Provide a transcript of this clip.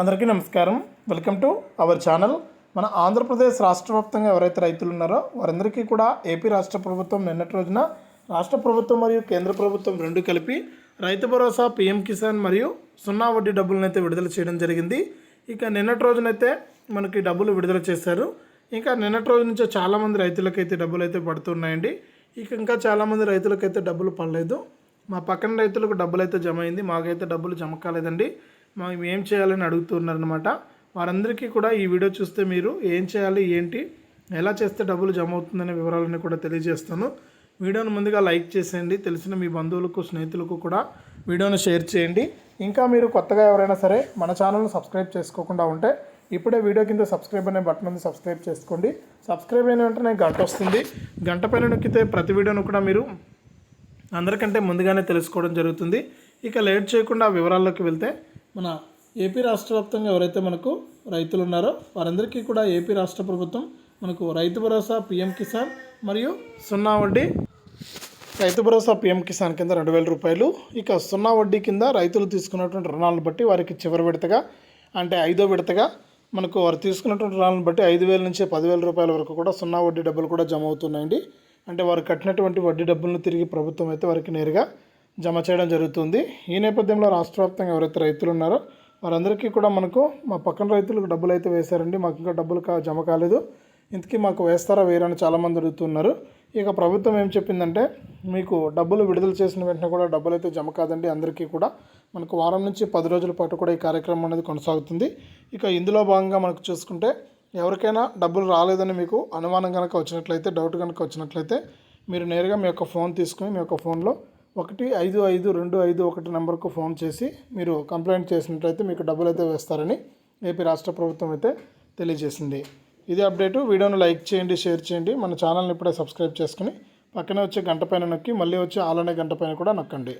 అందరికీ నమస్కారం. Welcome to our channel. మన ఆంధ్రప్రదేశ్ రాష్ట్ర వ్యాప్తంగా ఎవరైతే రైతులు ఉన్నారో వారందరికీ కూడా ఏపీ రాష్ట్ర ప్రభుత్వం నిన్నటి రోజున రాష్ట్ర ప్రభుత్వం మరియు కేంద్ర ప్రభుత్వం రెండు కలిపి రైతు భరోసా పీఎం కిసాన్ మరియు సున్నా వడ్డీ డబ్బులను అయితే విడుదల చేయడం జరిగింది. ఇక నిన్నటి రోజునైతే మనకి డబ్బులు విడుదల చేశారు. ఇంకా నిన్నటి రోజు నుంచే చాలామంది రైతులకైతే డబ్బులు అయితే పడుతున్నాయండి. ఇక ఇంకా చాలామంది రైతులకైతే డబ్బులు పడలేదు. మా పక్కన రైతులకు డబ్బులు అయితే జమ అయింది. మాకైతే డబ్బులు జమ కాలేదండి. మేము ఏం చేయాలని అడుగుతున్నారనమాట వారందరికీ కూడా ఈ వీడియో చూస్తే మీరు ఏం చేయాలి ఏంటి ఎలా చేస్తే డబ్బులు జమ అవుతుందనే వివరాలని కూడా తెలియజేస్తాను. వీడియోను ముందుగా లైక్ చేసేయండి. తెలిసిన మీ బంధువులకు స్నేహితులకు కూడా వీడియోను షేర్ చేయండి. ఇంకా మీరు కొత్తగా ఎవరైనా సరే మన ఛానల్ను సబ్స్క్రైబ్ చేసుకోకుండా ఉంటే ఇప్పుడే వీడియో కింద సబ్స్క్రైబ్ అనే బటన్ ఉంది సబ్స్క్రైబ్ చేసుకోండి. సబ్స్క్రైబ్ అయిన వెంటనే గంట వస్తుంది. గంట పైన నొక్కితే ప్రతి వీడియోను కూడా మీరు అందరికంటే ముందుగానే తెలుసుకోవడం జరుగుతుంది. ఇక లేట్ చేయకుండా వివరాల్లోకి వెళ్తే మన ఏపీ రాష్ట్ర వ్యాప్తంగా ఎవరైతే మనకు రైతులు ఉన్నారో వారందరికీ కూడా ఏపీ రాష్ట్ర ప్రభుత్వం మనకు రైతు భరోసా పిఎం కిసాన్ మరియు సున్నా వడ్డీ రైతు భరోసా పిఎం కిసాన్ కింద రెండు వేల రూపాయలు. ఇక సున్నా వడ్డీ కింద రైతులు తీసుకున్నటువంటి రుణాలను బట్టి వారికి చివరి విడతగా అంటే ఐదో విడతగా మనకు వారు తీసుకున్నటువంటి రుణాలను బట్టి ఐదు వేల నుంచి పదివేల రూపాయల వరకు కూడా సున్నా వడ్డీ డబ్బులు కూడా జమ అవుతున్నాయండి. అంటే వారు కట్టినటువంటి వడ్డీ డబ్బులను తిరిగి ప్రభుత్వం అయితే వారికి నేరుగా జమ చేయడం జరుగుతుంది. ఈ నేపథ్యంలో రాష్ట్ర వ్యాప్తంగా ఎవరైతే రైతులు ఉన్నారో వారందరికీ కూడా మనకు మా పక్కన రైతులకు డబ్బులు అయితే వేశారండి. మాకు ఇంకా డబ్బులు కా జమ కాలేదు. ఇంతకీ మాకు వేస్తారా వేరని చాలామంది అడుగుతున్నారు. ఇక ప్రభుత్వం ఏం చెప్పిందంటే మీకు డబ్బులు విడుదల చేసిన వెంటనే కూడా డబ్బులు అయితే జమ కాదండి. అందరికీ కూడా మనకు వారం నుంచి పది రోజుల పాటు కూడా ఈ కార్యక్రమం అనేది కొనసాగుతుంది. ఇక ఇందులో భాగంగా మనకు చూసుకుంటే ఎవరికైనా డబ్బులు రాలేదని మీకు అనుమానం కనుక వచ్చినట్లయితే డౌట్ కనుక వచ్చినట్లయితే మీరు నేరుగా మీ యొక్క ఫోన్ తీసుకుని మీ యొక్క ఫోన్లో ఒకటి ఐదు ఐదు రెండు ఐదు ఒకటి నెంబర్కు ఫోన్ చేసి మీరు కంప్లైంట్ చేసినట్లయితే మీకు డబ్బులు అయితే వేస్తారని ఏపీ రాష్ట్ర ప్రభుత్వం అయితే తెలియజేసింది. ఇది అప్డేటు. వీడియోను లైక్ చేయండి షేర్ చేయండి. మన ఛానల్ని ఇప్పుడే సబ్స్క్రైబ్ చేసుకుని పక్కనే వచ్చే గంట పైన నొక్కి మళ్ళీ వచ్చే ఆలనే గంట పైన కూడా నొక్కండి.